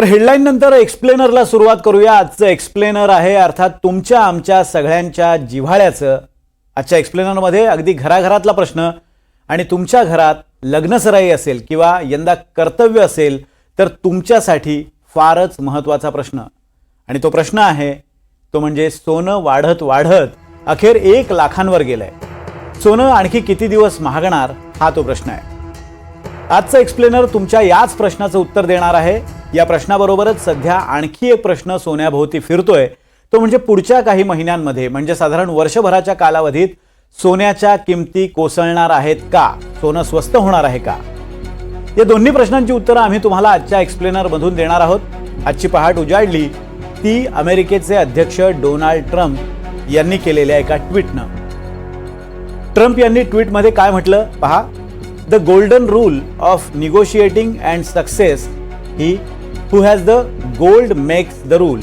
तर हेडलाईन नंतर एक्सप्लेनरला सुरुवात करूया. आजचं एक्सप्लेनर आहे अर्थात तुमच्या आमच्या सगळ्यांच्या जिव्हाळ्याचं. आजच्या एक्सप्लेनरमध्ये अगदी घराघरातला प्रश्न. आणि तुमच्या घरात लग्नसराई असेल किंवा यंदा कर्तव्य असेल तर तुमच्यासाठी फारच महत्त्वाचा प्रश्न. आणि तो प्रश्न आहे तो म्हणजे सोनं वाढत वाढत अखेर एक लाखांवर गेलंय. सोनं आणखी किती दिवस महागणार हा तो प्रश्न आहे. आजचं एक्सप्लेनर तुमच्या याच प्रश्नाचं उत्तर देणार आहे. या प्रश्नाबरोबरच सध्या आणखी एक प्रश्न सोन्याभोवती फिरतोय. तो म्हणजे पुढच्या काही महिन्यांमध्ये म्हणजे साधारण वर्षभराच्या कालावधीत सोन्याच्या किमती कोसळणार आहेत का? सोनं स्वस्त होणार आहे का? या दोन्ही प्रश्नांची उत्तरं आम्ही तुम्हाला आजच्या एक्सप्लेनरमधून देणार आहोत. आजची पहाट उजाडली ती अमेरिकेचे अध्यक्ष डोनाल्ड ट्रम्प यांनी केलेल्या एका ट्विटनं. ट्रम्प यांनी ट्विटमध्ये काय म्हटलं? पहा the golden rule of negotiating and success he who has the gold makes the rule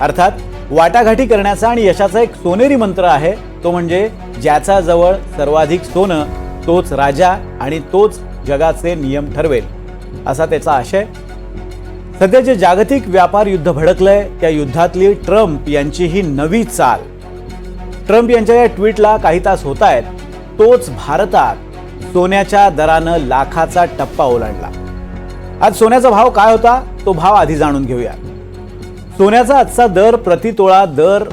अर्थात वाटाघाटी करण्याचा आणि यशाचा एक सोनेरी मंत्र आहे. तो म्हणजे ज्याचा जवळ सर्वाधिक सोनं तोच राजा आणि तोच जगाचे नियम ठरवेल. असा त्याचा आशय. सध्या जे जागतिक व्यापार युद्ध भडकलंय त्या युद्धातली ट्रम्प यांची ही नवी चाल. ट्रम्प यांच्या या ट्विटला काही तास होत आहेत तोच भारतात सोन्याच्या दरानं लाखाचा टप्पा ओलांडला. आज सोन्याचा भाव काय होता? तो भाव आधी जाणून घेऊया. सोन्याचा आजचा दर प्रतितोळा दर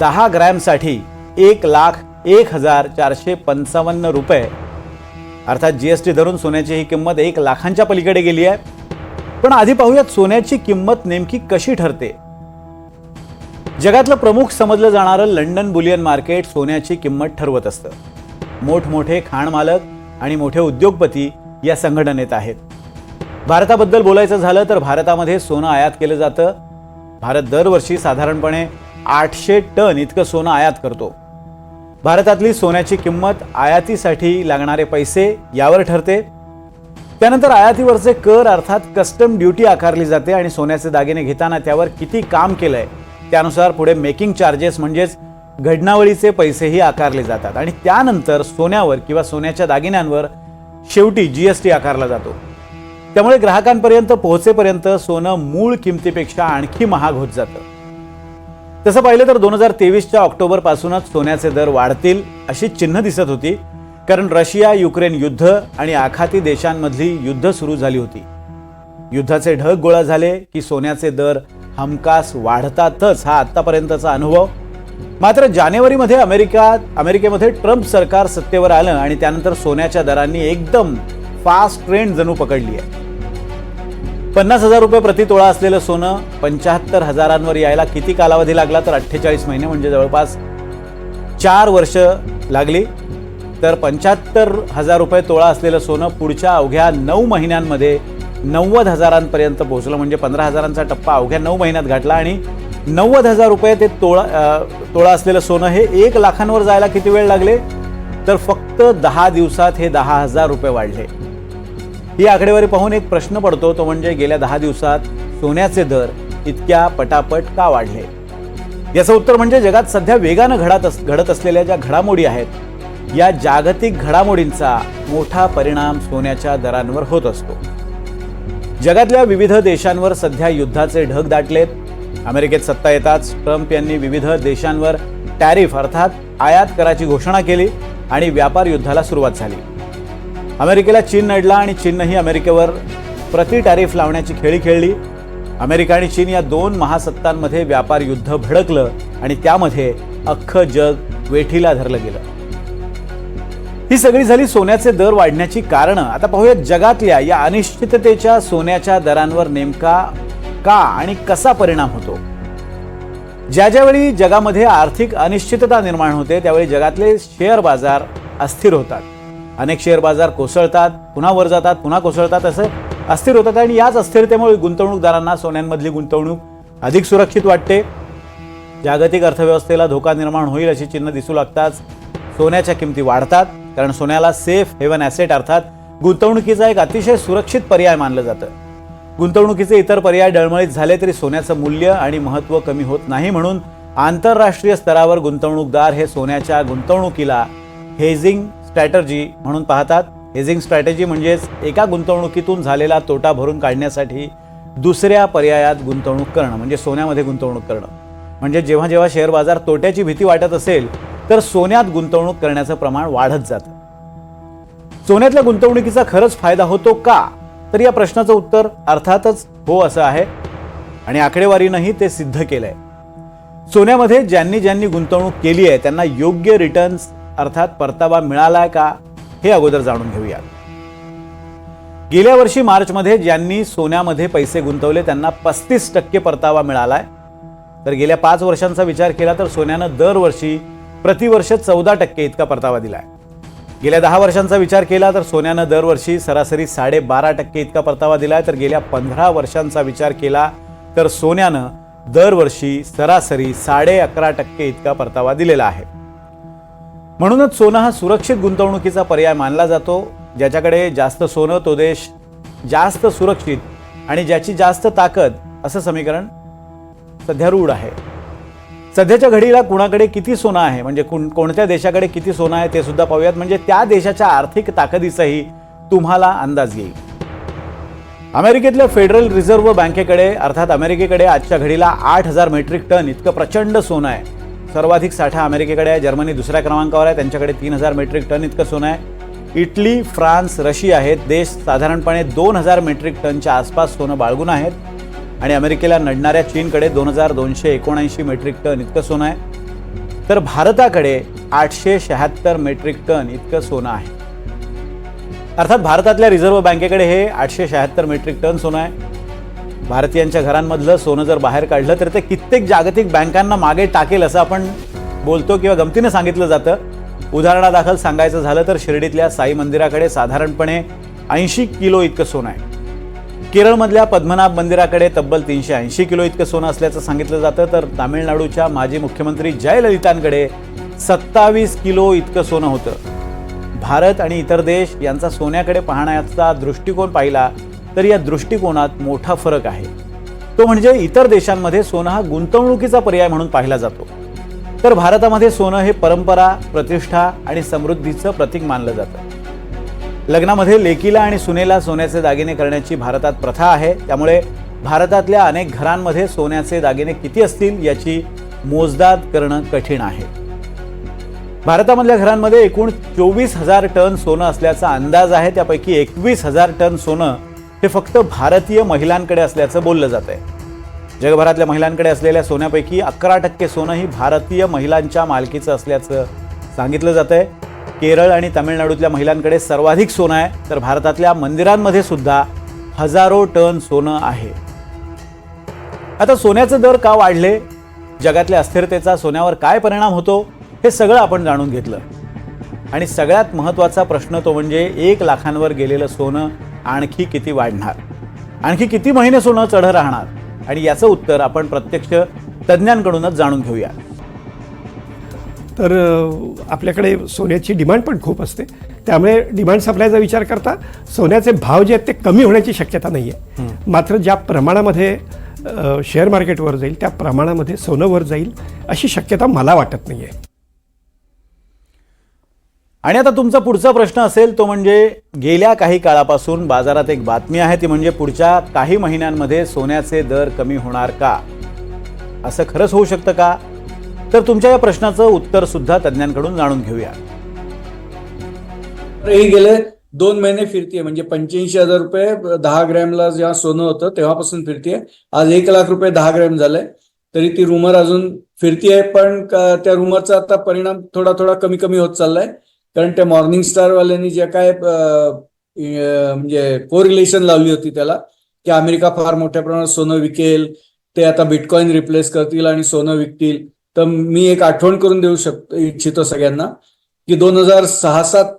दहा ग्रॅमसाठी एक लाख एक हजार चारशे पंचावन्न रुपये. अर्थात जी एस टी धरून सोन्याची ही किंमत एक लाखांच्या पलीकडे गेली आहे. पण आधी पाहूयात सोन्याची किंमत नेमकी कशी ठरते? जगातलं प्रमुख समजलं जाणारं लंडन बुलियन मार्केट सोन्याची किंमत ठरवत असतं. मोठमोठे खाण मालक आणि मोठे उद्योगपती या संघटनेत आहेत. भारताबद्दल बोलायचं झालं तर भारतामध्ये सोनं आयात केलं जातं. भारत दरवर्षी साधारणपणे आठशे टन इतकं सोनं आयात करतो. भारतातली सोन्याची किंमत आयातीसाठी लागणारे पैसे यावर ठरते. त्यानंतर आयातीवरचे कर अर्थात कस्टम ड्युटी आकारली जाते आणि सोन्याचे दागिने घेताना त्यावर किती काम केलंय त्यानुसार पुढे मेकिंग चार्जेस म्हणजेच घडणावळीचे पैसेही आकारले जातात. आणि त्यानंतर सोन्यावर किंवा सोन्याच्या दागिन्यांवर शेवटी जीएसटी आकारला जातो. त्यामुळे ग्राहकांपर्यंत पोहोचेपर्यंत सोनं मूळ किमतीपेक्षा आणखी महाग होत जातं. तसं पाहिलं तर दोन हजार तेवीसच्या ऑक्टोबरपासूनच सोन्याचे दर वाढतील अशी चिन्ह दिसत होती कारण रशिया युक्रेन युद्ध आणि आखाती देशांमधली युद्ध सुरू झाली होती. युद्धाचे ढग गोळा झाले की सोन्याचे दर हमखास वाढतातच हा आत्तापर्यंतचा अनुभव. मात्र जानेवारीमध्ये अमेरिका अमेरिकेमध्ये ट्रम्प सरकार सत्तेवर आलं आणि त्यानंतर सोन्याच्या दरांनी एकदम फास्ट ट्रेंड जणू पकडली आहे पन्नास हजार रुपये प्रति तोळा असलेलं सोनं पंच्याहत्तर हजारांवर यायला किती कालावधी लागला तर अठ्ठेचाळीस महिने म्हणजे जवळपास चार वर्ष लागली. तर पंच्याहत्तर हजार रुपये तोळा असलेलं सोनं पुढच्या अवघ्या नऊ महिन्यांमध्ये नव्वद हजारांपर्यंत पोहोचलं. म्हणजे पंधरा हजारांचा टप्पा अवघ्या नऊ महिन्यात गाठला आणि नव्वद हजार रुपये ते तोळा तोळा असलेलं सोनं हे एक लाखांवर जायला किती वेळ लागले? तर फक्त दहा दिवसात हे दहा हजार रुपये वाढले. ही आकडेवारी पाहून एक प्रश्न पडतो तो म्हणजे गेल्या दहा दिवसात सोन्याचे दर इतक्या पटापट का वाढले? याचं उत्तर म्हणजे जगात सध्या वेगानं घडत अस घडत असलेल्या ज्या घडामोडी आहेत या जागतिक घडामोडींचा मोठा परिणाम सोन्याच्या दरांवर होत असतो. जगातल्या विविध देशांवर सध्या युद्धाचे ढग दाटलेत. अमेरिकेत सत्ता येताच ट्रम्प यांनी विविध देशांवर टॅरिफ अर्थात आयात कराची घोषणा केली आणि व्यापार युद्धाला सुरुवात झाली. अमेरिकेला चीन नडला आणि चीननंही अमेरिकेवर प्रति टॅरिफ लावण्याची खेळी खेळली. अमेरिका आणि चीन या दोन महासत्तांमध्ये व्यापार युद्ध भडकलं आणि त्यामध्ये अख्खं जग वेठीला धरलं गेलं. ही सगळी झाली सोन्याचे दर वाढण्याची कारणं. आता पाहूया जगातल्या या अनिश्चिततेच्या सोन्याच्या दरांवर नेमका का आणि कसा परिणाम होतो? ज्या ज्यावेळी जगामध्ये आर्थिक अनिश्चितता निर्माण होते त्यावेळी जगातले शेअर बाजार अस्थिर होतात. अनेक शेअर बाजार कोसळतात पुन्हा वर जातात पुन्हा कोसळतात असं अस्थिर होतात आणि याच अस्थिरतेमुळे गुंतवणूकदारांना सोन्यांमधली गुंतवणूक अधिक सुरक्षित वाटते. जागतिक अर्थव्यवस्थेला धोका निर्माण होईल अशी चिन्ह दिसू लागताच सोन्याच्या किमती वाढतात कारण सोन्याला सेफ हेवन ॲसेट अर्थात गुंतवणुकीचा एक अतिशय सुरक्षित पर्याय मानलं जातं. गुंतवणुकीचे इतर पर्याय डळमळीत झाले तरी सोन्याचं मूल्य आणि महत्त्व कमी होत नाही म्हणून आंतरराष्ट्रीय स्तरावर गुंतवणूकदार हे सोन्याच्या गुंतवणुकीला हेजिंग स्ट्रॅटर्जी म्हणून पाहतात. हेजिंग स्ट्रॅटेजी म्हणजेच एका गुंतवणुकीतून झालेला तोटा भरून काढण्यासाठी दुसऱ्या पर्यायात गुंतवणूक करणं म्हणजे सोन्यामध्ये गुंतवणूक करणं. म्हणजे जेव्हा जेव्हा शेअर बाजार तोट्याची भीती वाटत असेल तर सोन्यात गुंतवणूक करण्याचं प्रमाण वाढत जातं. सोन्यातल्या गुंतवणुकीचा खरंच फायदा होतो का? तर या प्रश्नाचं उत्तर अर्थातच हो असं आहे आणि आकडेवारीनंही ते सिद्ध केलंय. सोन्यामध्ये ज्यांनी ज्यांनी गुंतवणूक केली आहे त्यांना योग्य रिटर्न्स अर्थात परतावा मिळालाय का हे अगोदर जाणून घेऊयात. गेल्या वर्षी मार्चमध्ये ज्यांनी सोन्यामध्ये पैसे गुंतवले त्यांना पस्तीस टक्के परतावा मिळालाय. तर गेल्या पाच वर्षांचा विचार केला तर सोन्यानं दरवर्षी प्रतिवर्ष चौदा टक्के इतका परतावा दिलाय. गेल्या दहा वर्षांचा विचार केला तर सोन्यानं दरवर्षी सरासरी साडेबारा टक्के इतका परतावा दिलाय. तर गेल्या पंधरा वर्षांचा विचार केला तर सोन्यानं दरवर्षी सरासरी साडे अकरा टक्के इतका परतावा दिलेला आहे. म्हणूनच सोनं हा सुरक्षित गुंतवणुकीचा पर्याय मानला जातो ज्याच्याकडे जास्त सोनं तो देश जास्त सुरक्षित आणि ज्याची जास्त ताकद असं समीकरण सध्या रूढ आहे. सध्याच्या घडीला कुणाकडे किती सोनं आहे म्हणजे कोण- कोणत्या देशाकडे किती सोनं आहे ते सुद्धा पाहूयात. म्हणजे त्या देशाच्या आर्थिक ताकदीचाही तुम्हाला अंदाज येईल. अमेरिकेतल्या फेडरल रिझर्व्ह बँकेकडे अर्थात अमेरिकेकडे आजच्या घडीला आठ हजार मेट्रिक टन इतकं प्रचंड सोनं आहे. सर्वाधिक साठा अमेरिकेकडे आहे. जर्मनी दुसऱ्या क्रमांकावर आहे. त्यांच्याकडे तीन हजार मेट्रिक टन इतकं सोनं आहे. इटली फ्रान्स रशिया हे देश साधारणपणे दोन हजार मेट्रिक टनच्या आसपास सोनं बाळगून आहेत. आणि अमेरिकेला नडणाऱ्या चीनकडे दोन हजार दोनशे एकोणऐंशी मेट्रिक टन इतकं सोनं आहे. तर भारताकडे आठशे शहात्तर मेट्रिक टन इतकं सोनं आहे. अर्थात भारतातल्या रिझर्व्ह बँकेकडे हे आठशे शहात्तर मेट्रिक टन सोनं आहे. भारतीयांच्या घरांमधलं सोनं जर बाहेर काढलं तर ते कित्येक जागतिक बँकांना मागे टाकेल असं आपण बोलतो किंवा गमतीनं सांगितलं जातं. उदाहरणादाखल सांगायचं झालं तर शिर्डीतल्या साई मंदिराकडे साधारणपणे ऐंशी किलो इतकं सोनं आहे. केरळमधल्या पद्मनाभ मंदिराकडे तब्बल तीनशे ऐंशी किलो इतकं सोनं असल्याचं सांगितलं जातं. तर तामिळनाडूच्या माजी मुख्यमंत्री जयललितांकडे सत्तावीस किलो इतकं सोनं होतं. भारत आणि इतर देश यांचा सोन्याकडे पाहण्याचा दृष्टिकोन पाहिला तर या दृष्टिकोनात मोठा फरक आहे. तो म्हणजे इतर देशांमध्ये सोनं हा गुंतवणुकीचा पर्याय म्हणून पाहिला जातो. तर भारतामध्ये सोनं हे परंपरा प्रतिष्ठा आणि समृद्धीचं प्रतीक मानलं जातं. लग्नामध्ये लेकीला आणि सुनेला सोन्याचे दागिने करण्याची भारतात प्रथा आहे. त्यामुळे भारतातल्या अनेक घरांमध्ये सोन्याचे दागिने किती असतील याची मोजदाद करणं कठीण आहे. भारतामधल्या घरांमध्ये एकूण चोवीस हजार टन सोनं असल्याचा अंदाज आहे. त्यापैकी एकवीस हजार टन सोनं हे फक्त भारतीय महिलांकडे असल्याचं बोललं जात आहे जगभरातल्या महिलांकडे असलेल्या सोन्यापैकी अकरा टक्के सोनं ही भारतीय महिलांच्या मालकीचं असल्याचं सांगितलं जातं आहे केरळ आणि तामिळनाडूतल्या महिलांकडे सर्वाधिक सोनं आहे तर भारतातल्या मंदिरांमध्ये सुद्धा हजारो टन सोनं आहे. आता सोन्याचे दर का वाढले? जगातल्या अस्थिरतेचा सोन्यावर काय परिणाम होतो? हे सगळं आपण जाणून घेतलं. आणि सगळ्यात महत्त्वाचा प्रश्न तो म्हणजे एक लाखांवर गेलेलं सोनं आणखी किती वाढणार? आणखी किती महिने सोनं चढ राहणार? आणि याचं उत्तर आपण प्रत्यक्ष तज्ज्ञांकडूनच जाणून घेऊया. तर आपल्याकडे सोन्याची डिमांड पण खूप असते. त्यामुळे डिमांड सप्लायचा विचार करता सोन्याचे भाव जे आहेत ते कमी होण्याची शक्यता नाही आहे मात्र ज्या प्रमाणामध्ये शेअर मार्केटवर जाईल त्या प्रमाणामध्ये सोनं वर जाईल अशी शक्यता मला वाटत नाही आहे आणि आता तुमचा पुढचा प्रश्न असेल तो म्हणजे गेल्या काही काळापासून बाजारात एक बातमी आहे ती म्हणजे पुढच्या काही महिन्यांमध्ये सोन्याचे दर कमी होणार का? असं खरंच होऊ शकतं का? तर तुमच्या या प्रश्नाचं उत्तर सुद्धा तज्ज्ञांकडून जाणून घेऊया. तर गेले दोन महिने फिरतीये म्हणजे पंच्याऐंशी हजार रुपये दहा ग्रॅमला जेव्हा सोनं होतं तेव्हापासून फिरतीये. आज एक लाख रुपये दहा ग्रॅम झालंय. तरी ती रुमर अजून फिरतीये पण त्या रुमरचा आता परिणाम थोडा थोडा कमी कमी होत चाललाय. कारण त्या मॉर्निंग स्टार वाल्यांनी जे काय म्हणजे कोरिलेशन लावली होती त्याला की अमेरिका फार मोठ्या प्रमाणात सोनं विकेल ते आता बिटकॉईन रिप्लेस करतील आणि सोनं विकतील. तर मी एक आठवण करून देऊ शकतो इच्छितो सगळ्यांना की दोन हजार सहा सात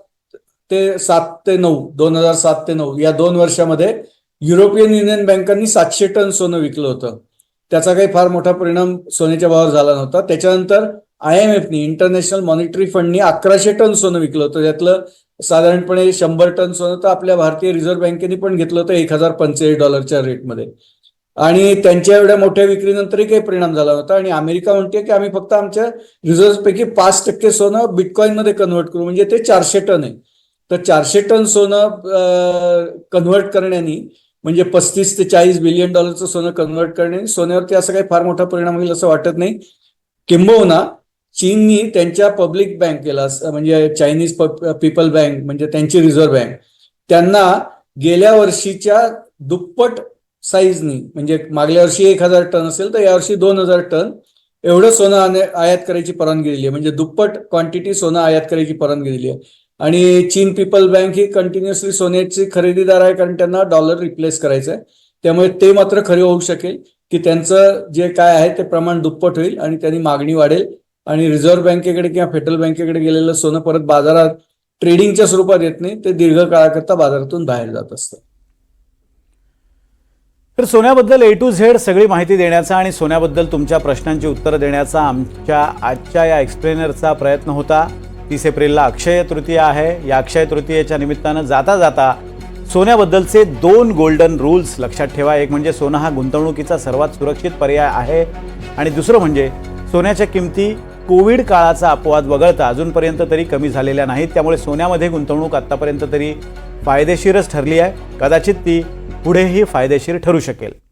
ते सात ते नऊ दोन हजार सात ते नऊ या दोन वर्षामध्ये युरोपियन युनियन बँकांनी सातशे टन सोनं विकलं होतं. त्याचा काही फार मोठा परिणाम सोन्याच्या भावावर झाला नव्हता. त्याच्यानंतर आय एम एफनी इंटरनॅशनल मॉनिटरी फंडनी अकराशे टन सोनं विकलं होतं. त्यातलं साधारणपणे शंभर टन सोनं तर आपल्या भारतीय रिझर्व्ह बँकेने पण घेतलं होतं एक हजार पंचेचाळीस डॉलरच्या रेटमध्ये. आणि त्यांच्या एवढ्या मोठ्या विक्रीनंतरही काही परिणाम झाला होता आणि अमेरिका म्हणते की आम्ही फक्त आमच्या रिझर्व्ह पैकी पाच टक्के सोनं बिटकॉईन मध्ये कन्व्हर्ट करू. म्हणजे ते चारशे टन आहे. तर चारशे टन सोनं कन्व्हर्ट करण्यानी म्हणजे पस्तीस ते चाळीस बिलियन डॉलरचं सोनं कन्व्हर्ट करणे सोन्यावरती असा काही फार मोठा परिणाम होईल असं वाटत नाही. किंबहुना चीननी त्यांच्या पब्लिक बँकेला म्हणजे चायनीज पीपल बँक म्हणजे त्यांची रिझर्व्ह बँक त्यांना गेल्या वर्षीच्या दुप्पट साईजनी म्हणजे मागल्या वर्षी एक हजार टन असेल तर यावर्षी दोन हजार टन एवढं सोनं आयात करायची परवानगी दिली आहे. म्हणजे दुप्पट क्वांटिटी सोनं आयात करायची परवानगी दिली आहे. आणि चीन पीपल बँक ही कंटिन्युअसली सोन्याची खरेदीदार आहे कारण त्यांना डॉलर रिप्लेस करायचं आहे त्यामुळे ते मात्र खरे होऊ शकेल की त्यांचं जे काय आहे ते प्रमाण दुप्पट होईल आणि त्यांनी मागणी वाढेल. आणि रिझर्व्ह बँकेकडे किंवा फेडरल बँकेकडे गेलेलं सोनं परत बाजारात ट्रेडिंगच्या स्वरूपात येत नाही ते दीर्घकाळाकरता बाजारातून बाहेर जात असतं. तर सोन्याबद्दल ए टू झेड सगळी माहिती देण्याचा आणि सोन्याबद्दल तुमच्या प्रश्नांची उत्तरं देण्याचा आमच्या आजच्या या एक्सप्लेनरचा प्रयत्न होता. तीस एप्रिलला अक्षय तृतीया आहे. या अक्षय तृतीयेच्या निमित्तानं जाता जाता सोन्याबद्दलचे दोन गोल्डन रूल्स लक्षात ठेवा. एक म्हणजे सोनं हा गुंतवणुकीचा सर्वात सुरक्षित पर्याय आहे. आणि दुसरं म्हणजे सोन्याच्या किमती कोविड काळाचा अपवाद वगळता अजूनपर्यंत तरी कमी झालेल्या नाहीत. त्यामुळे सोन्यामध्ये गुंतवणूक आत्तापर्यंत तरी फायदेशीरच ठरली आहे. कदाचित ती पुढेही फायदेशीर ठरू शकेल.